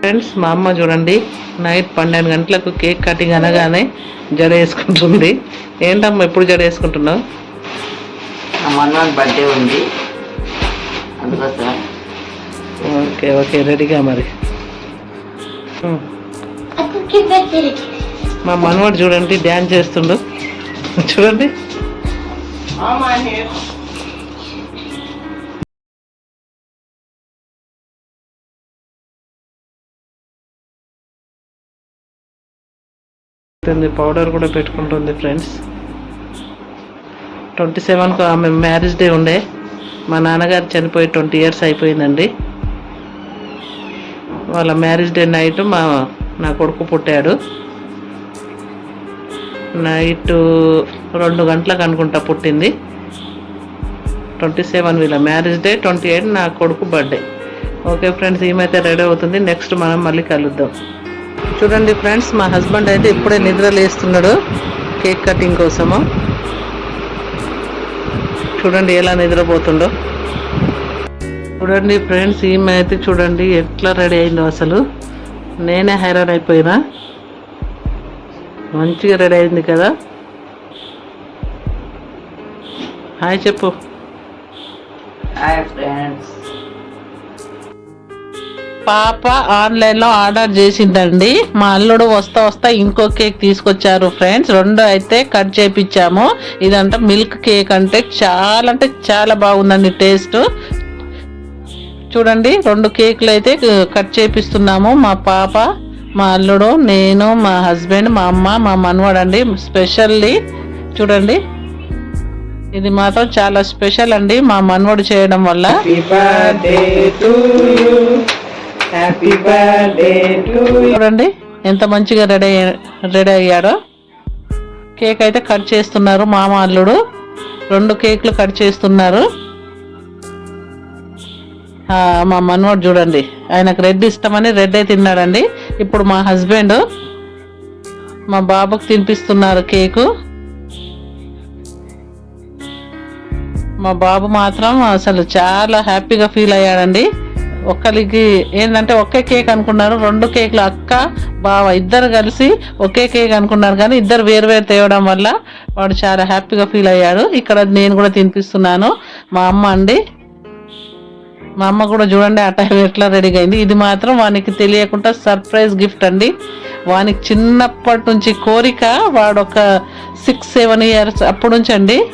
Friends మా అమ్మ చూడండి నైట్ పన్నెండు గంటలకు కేక్ కటింగ్ అనగానే జడ వేసుకుంటుంది. ఏంటమ్మా ఎప్పుడు జడ వేసుకుంటున్నావు? మా మనవాడి బర్త్డే ఉంది. అందుకోసం ఓకే ఓకే రెడీగా మరి. మా మనవాడు చూడండి డ్యాన్స్ చేస్తుండు. చూడండి. పౌడర్ కూడా పెట్టుకుంటుంది ఫ్రెండ్స్ ట్వంటీ సెవెన్కు ఆమె మ్యారేజ్ డే ఉండే. మా నాన్నగారు చనిపోయి ట్వంటీ ఇయర్స్ అయిపోయిందండి. వాళ్ళ మ్యారేజ్ డే నైట్ మా నా కొడుకు పుట్టాడు. నైట్ రెండు గంటలకు అనుకుంటా పుట్టింది. ట్వంటీ సెవెన్ వీళ్ళ మ్యారేజ్ డే ట్వంటీ ఎయిట్ నా కొడుకు బర్త్డే ఓకే ఫ్రెండ్స్ ఏమైతే రెడీ అవుతుంది. నెక్స్ట్ మనం మళ్ళీ కలుద్దాం. చూడండి ఫ్రెండ్స్ మా హస్బెండ్ అయితే ఇప్పుడే నిద్ర లేస్తున్నాడు కేక్ కటింగ్ కోసము. చూడండి ఎలా నిద్రపోతుండో. చూడండి ఫ్రెండ్స్ ఈమె అయితే చూడండి ఎట్లా రెడీ అయిందో అసలు. నేనే హైరాన్ అయిపోయినా. మంచిగా రెడీ అయింది కదా. హాయ్ చెప్పు. Hi friends. పాప ఆన్లైన్లో ఆర్డర్ చేసిందండి. మా అల్లుడు వస్తా వస్తా ఇంకో కేక్ తీసుకొచ్చారు ఫ్రెండ్స్. రెండు అయితే కట్ చేపించాము ఇదంతా మిల్క్ కేక్ అంటే చాలా అంటే చాలా బాగుందండి టేస్ట్. చూడండి రెండు కేకులు అయితే కట్ చేపిస్తున్నాము. మా పాప మా అల్లుడు నేను మా హస్బెండ్ మా అమ్మ మా మనవాడండి స్పెషల్లీ చూడండి. ఇది మాత్రం చాలా స్పెషల్ అండి మా మనవడు చేయడం వల్ల. చూడండి ఎంత మంచిగా రెడీ రెడీ అయ్యాడో కేక్ అయితే కట్ చేస్తున్నారు మామ అల్లుడు. రెండు కేక్లు కట్ చేస్తున్నారు. మా మనవాడు చూడండి ఆయనకు రెడ్ ఇష్టమని రెడ్ అయితే తిన్నాడండి. ఇప్పుడు మా హస్బెండ్ మా బాబుకు తినిపిస్తున్నారు కేకు. మా బాబు మాత్రం అసలు చాలా హ్యాపీగా ఫీల్ అయ్యాడండి. ఒకరికి ఏంటంటే ఒకే కేక్ అనుకున్నారు రెండు కేక్లు అక్క బావ ఇద్దరు కలిసి ఒకే కేక్ అనుకున్నారు కానీ ఇద్దరు వేరు వేరు తేవడం వల్ల వాడు చాలా హ్యాపీగా ఫీల్ అయ్యాడు. ఇక్కడ నేను కూడా తినిపిస్తున్నాను. మా అమ్మ అండి. మా అమ్మ కూడా చూడండి ఆ టైం ఎట్లా రెడీగా అయింది. ఇది మాత్రం వానికి తెలియకుండా సర్ప్రైజ్ గిఫ్ట్ అండి. వానికి చిన్నప్పటి నుంచి కోరిక వాడు ఒక సిక్స్ సెవెన్ ఇయర్స్ అప్పటి నుంచి అండి.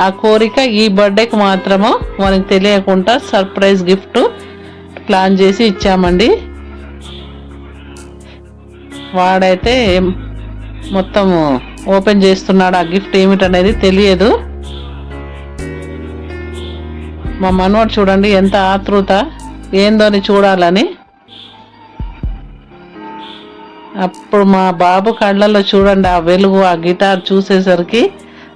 ఆ కోరిక ఈ బర్త్డేకి మాత్రము వానికి తెలియకుండా సర్ప్రైజ్ గిఫ్ట్ ప్లాన్ చేసి ఇచ్చామండి. వాడైతే మొత్తం ఓపెన్ చేస్తున్నాడు. ఆ గిఫ్ట్ ఏమిటనేది తెలియదు. మా మనవాడు చూడండి ఎంత ఆతృత. ఏందో అని చూడాలని. అప్పుడు మా బాబు కళ్ళల్లో చూడండి ఆ వెలుగు ఆ గిటార్ చూసేసరికి.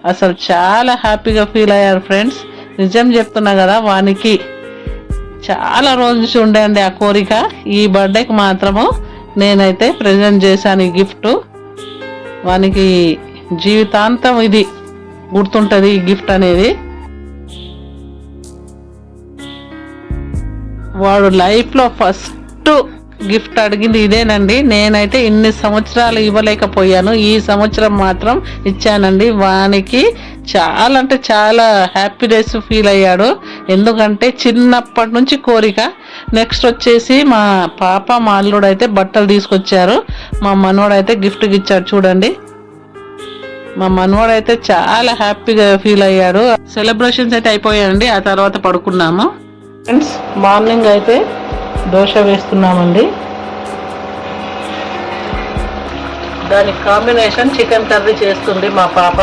అసలు చాలా హ్యాపీగా ఫీల్ అయ్యారు ఫ్రెండ్స్. నిజం చెప్తున్నా కదా వానికి. చాలా రోజు నుంచి ఆ కోరిక. ఈ బర్త్డేకి మాత్రము నేనైతే ప్రజెంట్ చేశాను ఈ గిఫ్ట్ వానికి జీవితాంతం ఇది గుర్తుంటుంది ఈ గిఫ్ట్ అనేది. వాడు లైఫ్లో ఫస్ట్ గిఫ్ట్ అడిగింది ఇదేనండి. నేనైతే ఇన్ని సంవత్సరాలు ఇవ్వలేకపోయాను. ఈ సంవత్సరం మాత్రం ఇచ్చానండి. వానికి చాలా అంటే చాలా హ్యాపీనెస్ ఫీల్ అయ్యాడు. ఎందుకంటే చిన్నప్పటి నుంచి కోరిక. నెక్స్ట్ వచ్చేసి మా పాప మా అల్లుడు అయితే బట్టలు తీసుకొచ్చారు. మా మనవాడైతే గిఫ్ట్కి ఇచ్చాడు చూడండి. మా మనవాడు అయితే చాలా హ్యాపీగా ఫీల్ అయ్యాడు. సెలబ్రేషన్స్ అయితే అయిపోయాయండి. ఆ తర్వాత పడుకున్నాము. ఫ్రెండ్స్ మార్నింగ్ అయితే దోశ వేస్తున్నామండి. దానికి కాంబినేషన్ చికెన్ కర్రీ చేస్తుంది మా పాప.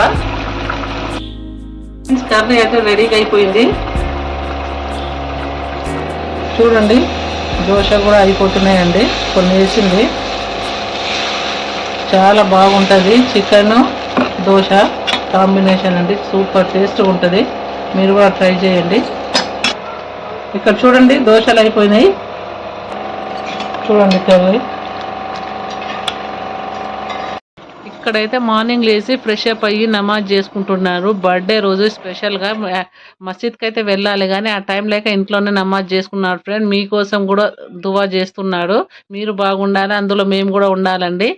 కర్రీ అయితే రెడీగా అయిపోయింది. చూడండి దోశ కూడా అయిపోతున్నాయండి. కొన్ని వేసింది. చాలా బాగుంటుంది చికెన్ దోశ కాంబినేషన్ అండి. సూపర్ టేస్ట్ ఉంటుంది. మీరు కూడా ట్రై చేయండి. ఇక్కడ చూడండి దోశలు అయిపోయినాయి. చూడండి కర్రీ ఇక్కడైతే మార్నింగ్ లేచి ఫ్రెష్ అప్ అయ్యి నమాజ్ చేసుకుంటున్నారు. బర్త్డే రోజు స్పెషల్గా మసీద్కి అయితే వెళ్ళాలి కానీ ఆ టైం లేక ఇంట్లోనే నమాజ్ చేసుకున్నారు ఫ్రెండ్ మీకోసం కూడా దువా చేస్తున్నాడు మీరు బాగుండాలి అందులో మేము కూడా ఉండాలండి.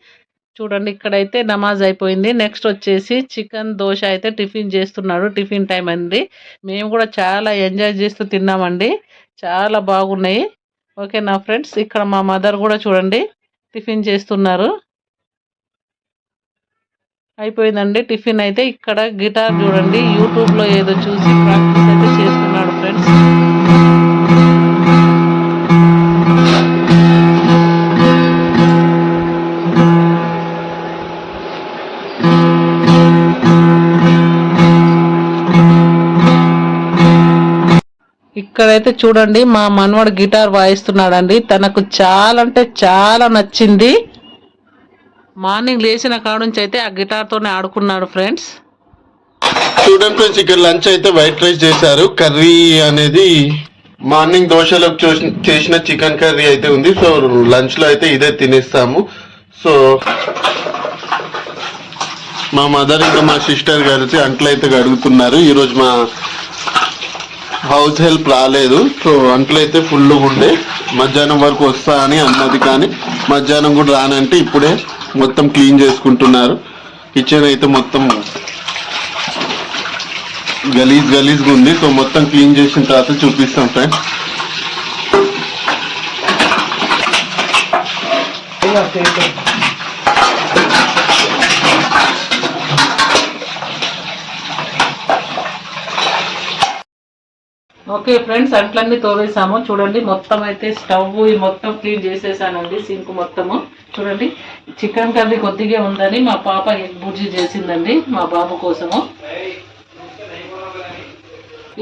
చూడండి ఇక్కడైతే నమాజ్ అయిపోయింది. నెక్స్ట్ వచ్చేసి చికెన్ దోశ అయితే టిఫిన్ చేస్తున్నాడు టిఫిన్ టైం అండి. మేము కూడా చాలా ఎంజాయ్ చేస్తూ తిన్నామండి. చాలా బాగున్నాయి. ఓకే నా ఫ్రెండ్స్ ఇక్కడ మా మదర్ కూడా చూడండి టిఫిన్ చేస్తున్నారు. అయిపోయిందండి టిఫిన్ అయితే ఇక్కడ గిటార్ చూడండి యూట్యూబ్లో ఏదో చూసి ప్రాక్టీస్ ఇక్కడైతే చూడండి మా మనవడు గిటార్ వాయిస్తున్నాడండి. తనకు చాలా అంటే చాలా నచ్చింది. మార్నింగ్ లేచిన కాడ నుంచి అయితే ఆ గిటార్తోనే ఆడుకున్నాడు ఫ్రెండ్స్. చూడండి ఫ్రెండ్స్ ఇక్కడ లంచ్ అయితే వైట్ రైస్ చేశారు. కర్రీ అనేది మార్నింగ్ దోశలకు చూసిన చేసిన చికెన్ కర్రీ అయితే ఉంది. సో లంచ్లో అయితే ఇదే తినేస్తాము. సో మా మదర్ ఇంకా మా సిస్టర్ కలిసి అంట్లు అయితే గడుగుతున్నారు ఈరోజు మా హౌస్ హెల్ప్ రాలేదు. సో అంకుల్ అయితే ఫుల్ ఉండే. మధ్యాహ్నం వరకు వస్తా అని అన్నది కానీ మధ్యాహ్నం కూడా రానంటే ఇప్పుడే మొత్తం క్లీన్ చేసుకుంటున్నారు. కిచెన్ అయితే మొత్తం గలీజ్ గలీజ్గా ఉంది. సో మొత్తం క్లీన్ చేసిన తర్వాత చూపిస్తాం ఫ్రెండ్స్. ఓకే ఫ్రెండ్స్ అంట్లన్నీ తోవేసాము చూడండి మొత్తం అయితే స్టవ్ మొత్తం క్లీన్ చేసేసానండి సింక్ మొత్తము. చూడండి చికెన్ కర్రీ కొద్దిగా ఉందని మా పాప ఎగ్ బుర్జీ చేసిందండి మా బాబు కోసము.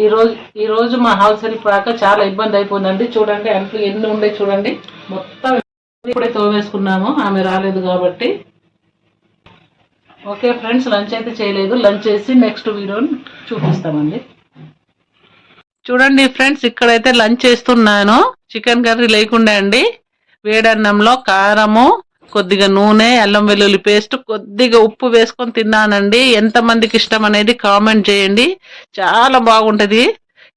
ఈరోజు ఈరోజు మా హౌస్ హెల్ప్ రాక చాలా ఇబ్బంది అయిపోయిందండి. చూడండి అంట్లు ఎన్ని ఉండే చూడండి. మొత్తం ఇప్పుడే తోవేసుకున్నాము ఆమె రాలేదు కాబట్టి. ఓకే ఫ్రెండ్స్ లంచ్ అయితే చేయలేదు. లంచ్ చేసి నెక్స్ట్ వీడియోని చూపిస్తామండి. చూడండి ఫ్రెండ్స్ ఇక్కడైతే లంచ్ చేస్తున్నాను. చికెన్ కర్రీ లేకుండా అండి. వేడన్నంలో కారము కొద్దిగా నూనె అల్లం వెల్లుల్లి పేస్ట్ కొద్దిగా ఉప్పు వేసుకొని తిన్నానండి. ఎంతమందికి ఇష్టం అనేది కామెంట్ చేయండి. చాలా బాగుంటుంది.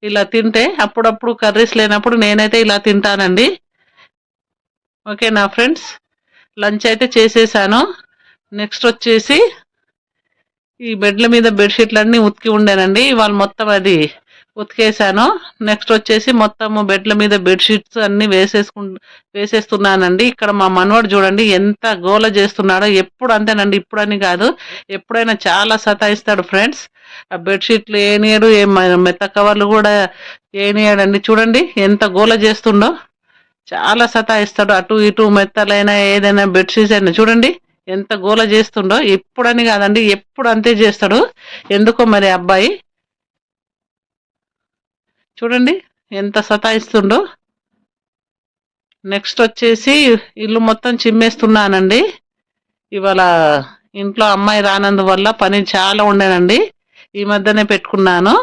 ఇలా తింటే అప్పుడప్పుడు కర్రీస్ లేనప్పుడు నేనైతే ఇలా తింటానండి. ఓకే నా ఫ్రెండ్స్? లంచ్ అయితే చేసేసాను. నెక్స్ట్ వచ్చేసి ఈ బెడ్ల మీద బెడ్షీట్లన్నీ ఉతికి ఉండేనండి. ఇవాళ మొత్తం అది ఉతికేసాను నెక్స్ట్ వచ్చేసి మొత్తము బెడ్ల మీద బెడ్షీట్స్ అన్నీ వేసేసుకు వేసేస్తున్నానండి. ఇక్కడ మా మనవాడు చూడండి ఎంత గోల చేస్తున్నాడో. ఎప్పుడు అంతేనండి ఇప్పుడని కాదు. ఎప్పుడైనా చాలా సతాయిస్తాడు ఫ్రెండ్స్. ఆ బెడ్షీట్లు ఏనియడు ఏ మెత్త కవర్లు కూడా ఏనియడండి చూడండి ఎంత గోల చేస్తుండో. చాలా సతాయిస్తాడు. అటు ఇటు మెత్తలైనా ఏదైనా బెడ్షీట్స్ అయినా చూడండి ఎంత గోల చేస్తుండో. ఎప్పుడని కాదండి ఎప్పుడు అంతే చేస్తాడు. ఎందుకో మరి అబ్బాయి చూడండి ఎంత సతాయిస్తుండో. నెక్స్ట్ వచ్చేసి ఇల్లు మొత్తం చిమ్మేస్తున్నానండి. ఇవాళ ఇంట్లో అమ్మాయి రానందువల్ల పని చాలా ఉండేనండి. ఈ మధ్యనే పెట్టుకున్నాను.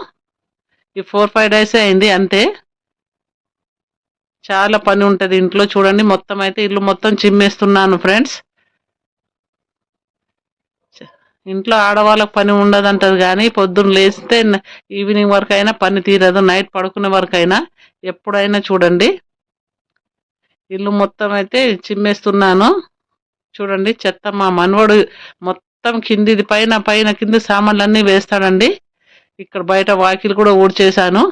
ఈ ఫోర్ ఫైవ్ డేస్ అయింది అంతే. చాలా పని ఉంటుంది ఇంట్లో. చూడండి మొత్తం అయితే ఇల్లు మొత్తం చిమ్మేస్తున్నాను ఫ్రెండ్స్. ఇంట్లో ఆడవాళ్ళకి పని ఉండదంటది కానీ పొద్దున్న లేస్తే ఈవినింగ్ వరకు అయినా పని తీరదు నైట్ పడుకునే వరకు అయినా ఎప్పుడైనా చూడండి. ఇల్లు మొత్తం అయితే చిమ్మేస్తున్నాను. చూడండి చెత్త మా మనవడు మొత్తం కిందిది పైన పైన కింది సామాన్లన్నీ వేస్తాడండి. ఇక్కడ బయట వాకిలు కూడా ఊడ్చేసాను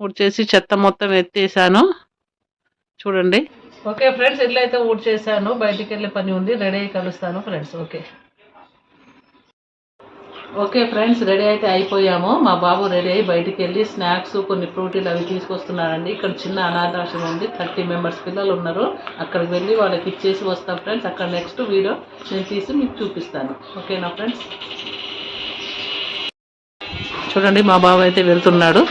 ఊడ్చేసి చెత్త మొత్తం ఎత్తేసాను చూడండి. ఓకే ఫ్రెండ్స్ ఇల్లు అయితే ఊడ్చేసాను బయటికి వెళ్ళే పని ఉంది. రెడీ అయ్యి కలుస్తాను friends. Okay. Okay friends ready అయితే అయిపోయాము. మా బాబు రెడీ అయ్యి బయటికి వెళ్ళి స్నాక్స్ కొన్ని ఫ్రూటీలు అవి తీసుకొస్తున్నారండి. ఇక్కడ చిన్న అనాథాశ్రమం ఉంది. థర్టీ మెంబర్స్ పిల్లలు ఉన్నారు. అక్కడికి వెళ్ళి వాళ్ళకి ఇచ్చేసి వస్తాం ఫ్రెండ్స్. అక్కడ నెక్స్ట్ వీడియో నేను తీసి మీకు చూపిస్తాను. ఓకేనా ఫ్రెండ్స్? చూడండి మా బాబు అయితే వెళ్తున్నాడు.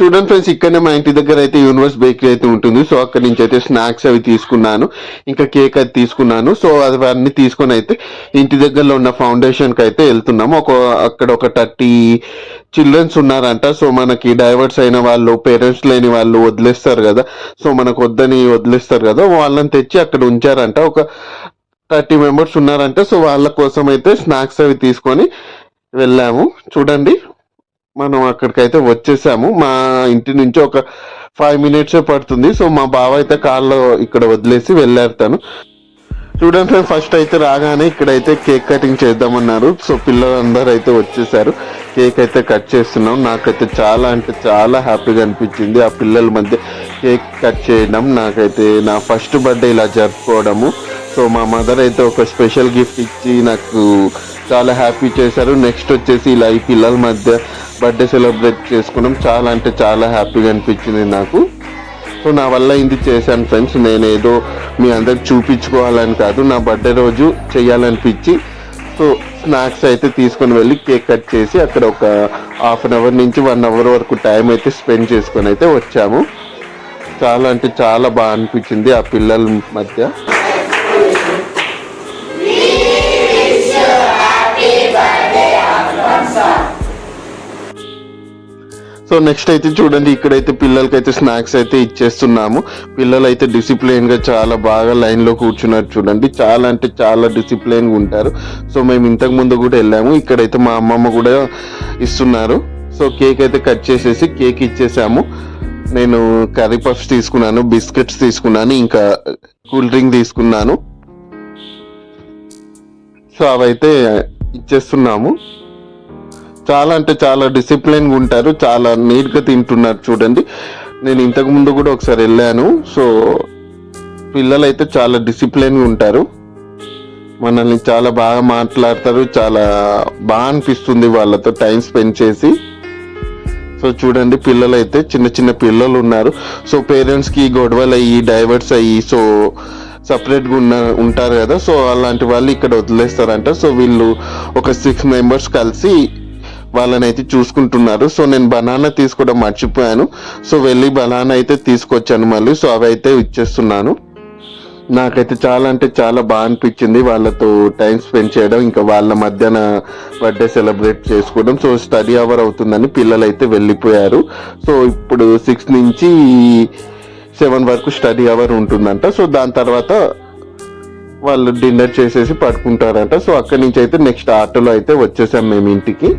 చూడండి ఫ్రెండ్స్ ఇక్కడనే మా ఇంటి దగ్గర అయితే యూనివర్స్ బేకరీ అయితే ఉంటుంది. సో అక్కడ నుంచి అయితే స్నాక్స్ అవి తీసుకున్నాను. ఇంకా కేక్ అది తీసుకున్నాను. సో అవన్నీ తీసుకొని అయితే ఇంటి దగ్గరలో ఉన్న ఫౌండేషన్కి అయితే వెళ్తున్నాము. ఒక అక్కడ ఒక థర్టీ చిల్డ్రన్స్ ఉన్నారంట. సో మనకి డైవర్స్ అయిన వాళ్ళు పేరెంట్స్ లేని వాళ్ళు వదిలేస్తారు కదా. సో మనకు వద్దని వదిలేస్తారు కదా. వాళ్ళని తెచ్చి అక్కడ ఉంచారంట. ఒక థర్టీ మెంబర్స్ ఉన్నారంట. సో వాళ్ళ కోసం అయితే స్నాక్స్ అవి తీసుకొని వెళ్ళాము. చూడండి. మనం అక్కడికైతే వచ్చేసాము. మా ఇంటి నుంచి ఒక ఫైవ్ మినిట్స్ పడుతుంది. సో మా బావ అయితే కార్లో ఇక్కడ వదిలేసి వెళ్ళారు స్టూడెంట్స్ చూడండి ఫ్రెండ్ ఫస్ట్ అయితే రాగానే ఇక్కడైతే కేక్ కటింగ్ చేద్దామన్నారు. సో పిల్లలందరూ అయితే వచ్చేసారు. కేక్ అయితే కట్ చేస్తున్నాం. నాకైతే చాలా అంటే చాలా హ్యాపీగా అనిపించింది. ఆ పిల్లల మధ్య కేక్ కట్ చేయడం నాకైతే నా ఫస్ట్ బర్త్డే ఇలా జరుపుకోవడము. సో మా మదర్ అయితే ఒక స్పెషల్ గిఫ్ట్ ఇచ్చి నాకు చాలా హ్యాపీ చేశారు. నెక్స్ట్ వచ్చేసి ఇలా ఈ పిల్లల మధ్య బర్త్డే సెలబ్రేట్ చేసుకున్నాం. చాలా అంటే చాలా హ్యాపీగా అనిపించింది నాకు. సో నా వల్ల ఇది చేశాను ఫ్రెండ్స్ నేను ఏదో మీ అందరికి చూపించుకోవాలని కాదు నా బర్త్డే రోజు చేయాలనిపించి సో స్నాక్స్ అయితే తీసుకొని వెళ్ళి కేక్ కట్ చేసి అక్కడ ఒక హాఫ్ అన్ అవర్ నుంచి వన్ అవర్ వరకు టైం అయితే స్పెండ్ చేసుకొని అయితే వచ్చాము. చాలా అంటే చాలా బాగా అనిపించింది ఆ పిల్లల మధ్య. సో నెక్స్ట్ అయితే చూడండి ఇక్కడైతే పిల్లలకైతే స్నాక్స్ అయితే ఇచ్చేస్తున్నాము. పిల్లలు అయితే డిసిప్లైన్గా చాలా బాగా లైన్లో కూర్చున్నారు చూడండి. చాలా అంటే చాలా డిసిప్లైన్గా ఉంటారు. సో మేము ఇంతకు ముందు కూడా వెళ్ళాము. ఇక్కడైతే మా అమ్మమ్మ కూడా ఇస్తున్నారు. సో కేక్ అయితే కట్ చేసేసి కేక్ ఇచ్చేసాము. నేను కర్రీ పఫ్స్ తీసుకున్నాను బిస్కెట్స్ తీసుకున్నాను ఇంకా కూల్ డ్రింక్ తీసుకున్నాను. సో అవైతే ఇచ్చేస్తున్నాము. చాలా అంటే చాలా డిసిప్లిన్గా ఉంటారు చాలా నీట్గా తింటున్నారు చూడండి. నేను ఇంతకు ముందు కూడా ఒకసారి వెళ్ళాను సో పిల్లలు అయితే చాలా డిసిప్లిన్గా ఉంటారు. మనల్ని చాలా బాగా మాట్లాడతారు చాలా బాగా అనిపిస్తుంది వాళ్ళతో టైం స్పెండ్ చేసి. సో చూడండి పిల్లలు అయితే చిన్న చిన్న పిల్లలు ఉన్నారు. సో పేరెంట్స్కి గొడవలు అయ్యి డైవర్ట్స్ అయ్యి సో సపరేట్గా ఉన్న ఉంటారు కదా. సో అలాంటి వాళ్ళు ఇక్కడ వదిలేస్తారంట. సో వీళ్ళు ఒక సిక్స్ మెంబర్స్ కలిసి వాళ్ళని అయితే చూసుకుంటున్నారు. సో నేను బనానా తీసుకోవడం మర్చిపోయాను. సో వెళ్ళి బనానా అయితే తీసుకొచ్చాను మళ్ళీ. సో అవి అయితే ఇచ్చేస్తున్నాను. నాకైతే చాలా అంటే చాలా బాగా అనిపించింది వాళ్ళతో టైం స్పెండ్ చేయడం. ఇంకా వాళ్ళ మధ్యన బర్త్డే సెలబ్రేట్ చేసుకోవడం. సో స్టడీ అవర్ అవుతుందని పిల్లలు అయితే వెళ్ళిపోయారు. సో ఇప్పుడు సిక్స్ నుంచి సెవెన్ వరకు స్టడీ అవర్ ఉంటుందంట. సో దాని తర్వాత వాళ్ళు డిన్నర్ చేసేసి పడుకుంటారంట. సో అక్కడి నుంచి అయితే నెక్స్ట్ ఆటోలో అయితే వచ్చేసాం మేము ఇంటికి.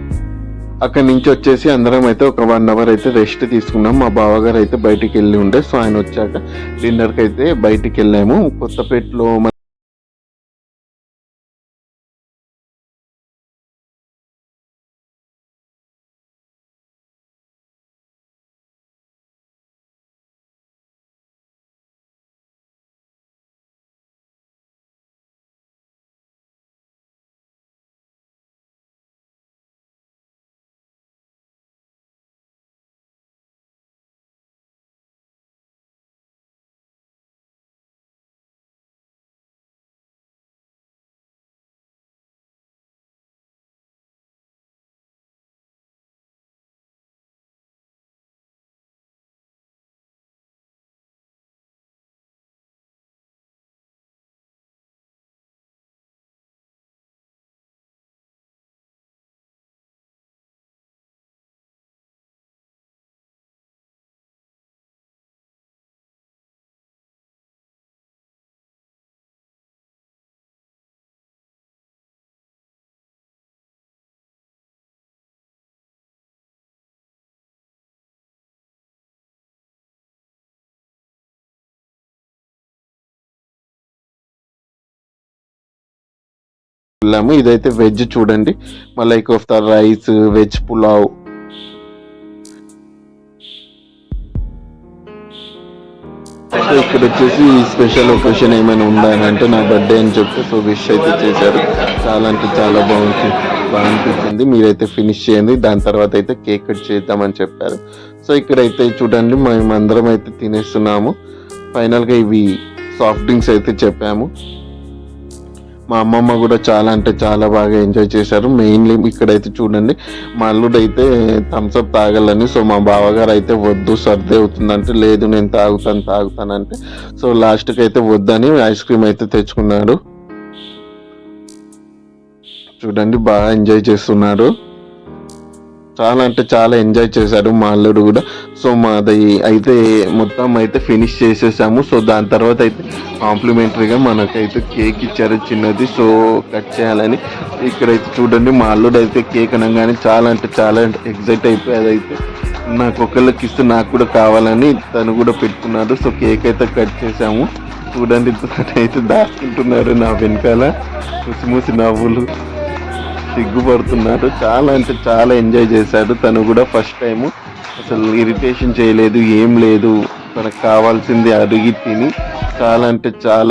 అక్కడి నుంచి వచ్చేసి అందరం అయితే ఒక వన్ అవర్ అయితే రెస్ట్ తీసుకున్నాం. మా బావగారు అయితే బయటికి వెళ్ళి ఉండే. సో ఆయన వచ్చాక డిన్నర్కి అయితే బయటికి వెళ్ళాము. కొత్తపేటలో వెళ్ళాము. ఇదైతే వెజ్ చూడండి. Malai kofta rice veg pulao. ఇక్కడ వచ్చేసి స్పెషల్ ఒకేషన్ ఏమైనా ఉందా అని అంటే నా బర్త్డే అని చెప్తే సో విష్ అయితే చేశారు. చాలా అంటే చాలా బాగుంది. బాగా అనిపించింది. మీరైతే ఫినిష్ చేయండి. దాని తర్వాత అయితే కేక్ కట్ చేద్దామని చెప్పారు. సో ఇక్కడైతే చూడండి మేము అందరం అయితే తినేస్తున్నాము. ఫైనల్గా ఇవి సాఫ్ట్ డ్రింక్స్ అయితే చెప్పాము. మా అమ్మమ్మ కూడా చాలా అంటే చాలా బాగా ఎంజాయ్ చేశారు. మెయిన్లీ ఇక్కడైతే చూడండి మా అల్లుడు అయితే థమ్స్అప్ తాగాలని సో మా బావగారు అయితే వద్దు సర్ది అవుతుందంటే లేదు నేను తాగుతాను తాగుతానంటే సో లాస్ట్కి అయితే వద్దని ఐస్ క్రీమ్ అయితే తెచ్చుకున్నాడు. చూడండి బాగా ఎంజాయ్ చేస్తున్నాడు. చాలా అంటే చాలా ఎంజాయ్ చేశారు మా అల్లుడు కూడా. సో మాది అయితే మొత్తం అయితే ఫినిష్ చేసేసాము. సో దాని తర్వాత అయితే కాంప్లిమెంటరీగా మనకైతే కేక్ ఇచ్చారు చిన్నది. సో కట్ చేయాలని ఇక్కడైతే చూడండి మా అల్లుడు అయితే కేక్ అనగానే చాలా అంటే చాలా ఎగ్జైట్ అయిపోయి అయితే. నాకు ఒకళ్ళకి ఇస్తే నాకు కూడా కావాలని తను కూడా పెట్టుకున్నాడు. సో కేక్ అయితే కట్ చేసాము. చూడండి అయితే దాచుకుంటున్నారు నా వెనకాల. ముసి నవ్వులు. సిగ్గుపడుతున్నాడు. చాలా అంటే చాలా ఎంజాయ్ చేశాడు. తను కూడా ఫస్ట్ టైము అసలు ఇరిటేషన్ చేయలేదు ఏం లేదు. తనకు కావాల్సింది అడిగి తిని చాలా అంటే చాలా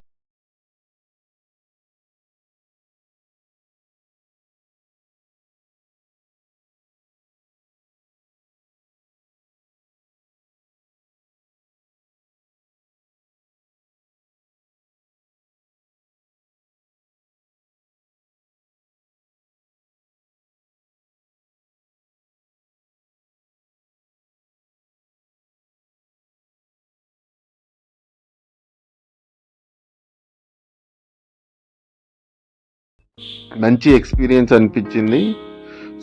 మంచి ఎక్స్పీరియన్స్ అనిపించింది.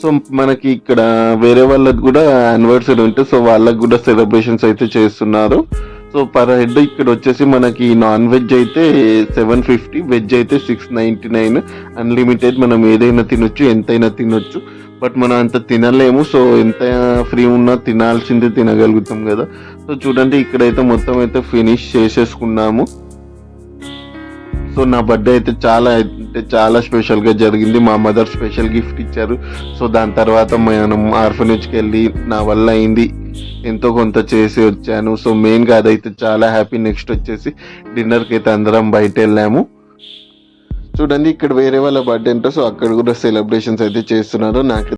సో మనకి ఇక్కడ వేరే వాళ్ళకి కూడా యానివర్సరీ ఉంటే సో వాళ్ళకి కూడా సెలబ్రేషన్స్ అయితే చేస్తున్నారు. సో పర్ హెడ్ ఇక్కడ వచ్చేసి మనకి నాన్ వెజ్ అయితే సెవెన్ ఫిఫ్టీ వెజ్ అయితే సిక్స్ నైంటీ నైన్ అన్లిమిటెడ్ మనం ఏదైనా తినొచ్చు ఎంతైనా తినొచ్చు. బట్ మనం అంత తినలేము సో ఎంత ఫ్రీ ఉన్నా తినాల్సిందే తినగలుగుతాం కదా. సో చూడండి ఇక్కడైతే మొత్తం అయితే ఫినిష్ చేసేసుకున్నాము. సో నా బర్త్డే అయితే చాలా అంటే చాలా స్పెషల్గా జరిగింది. మా మదర్ స్పెషల్ గిఫ్ట్ ఇచ్చారు. సో దాని తర్వాత మనం ఆర్ఫనేజ్కి వెళ్ళి నా వల్ల అయింది. ఎంతో కొంత చేసి వచ్చాను. సో మెయిన్గా అదైతే చాలా హ్యాపీ నెక్స్ట్ వచ్చేసి డిన్నర్కి అయితే అందరం బయట వెళ్ళాము. చూడండి ఇక్కడ వేరే వాళ్ళ బర్త్డే అంటే సో అక్కడ కూడా సెలబ్రేషన్స్ అయితే చేస్తున్నారు. నాకు